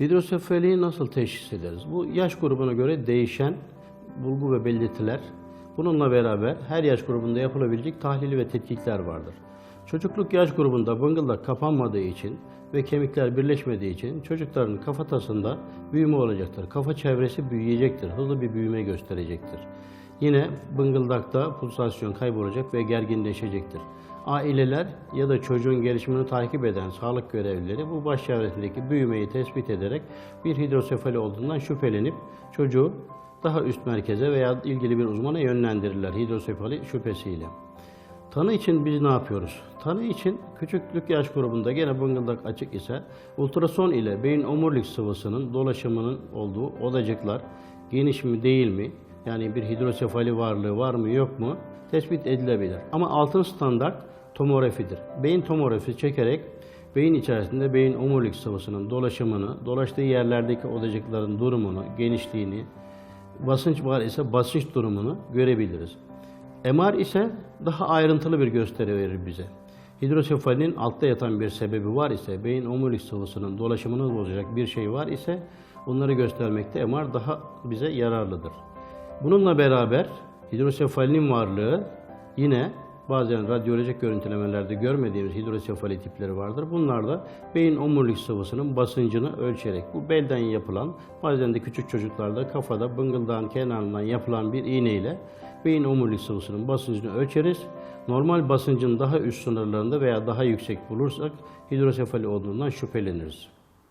Hidrosefaliyi nasıl teşhis ederiz? Bu yaş grubuna göre değişen bulgu ve belirtiler. Bununla beraber her yaş grubunda yapılabilecek tahlili ve tetkikler vardır. Çocukluk yaş grubunda bıngıldak kapanmadığı için ve kemikler birleşmediği için çocukların kafatasında büyüme olacaktır. Kafa çevresi büyüyecektir, hızlı bir büyüme gösterecektir. Yine bıngıldakta pulsasyon kaybolacak ve gerginleşecektir. Aileler ya da çocuğun gelişimini takip eden sağlık görevlileri bu baş çevresindeki büyümeyi tespit ederek bir hidrosefali olduğundan şüphelenip çocuğu daha üst merkeze veya ilgili bir uzmana yönlendirirler hidrosefali şüphesiyle. Tanı için biz ne yapıyoruz? Tanı için küçüklük yaş grubunda gene bıngıldak açık ise ultrason ile beyin omurilik sıvısının dolaşımının olduğu odacıklar geniş mi değil mi? Yani bir hidrosefali varlığı var mı yok mu? Tespit edilebilir. Ama altın standart tomografidir. Beyin tomografisi çekerek beyin içerisinde beyin omurilik sıvısının dolaşımını, dolaştığı yerlerdeki odacıkların durumunu, genişliğini, basınç var ise basınç durumunu görebiliriz. MR ise daha ayrıntılı bir gösteri verir bize. Hidrosefalinin altta yatan bir sebebi var ise, beyin omurilik sıvısının dolaşımını bozacak bir şey var ise bunları göstermekte MR daha bize yararlıdır. Bununla beraber hidrosefalinin varlığı yine bazen radyolojik görüntülemelerde görmediğimiz hidrosefali tipleri vardır. Bunlar da beyin omurilik sıvısının basıncını ölçerek bu belden yapılan bazen de küçük çocuklarda kafada bıngıldağın kenarından yapılan bir iğne ile beyin omurilik sıvısının basıncını ölçeriz. Normal basıncın daha üst sınırlarında veya daha yüksek bulursak hidrosefali olduğundan şüpheleniriz.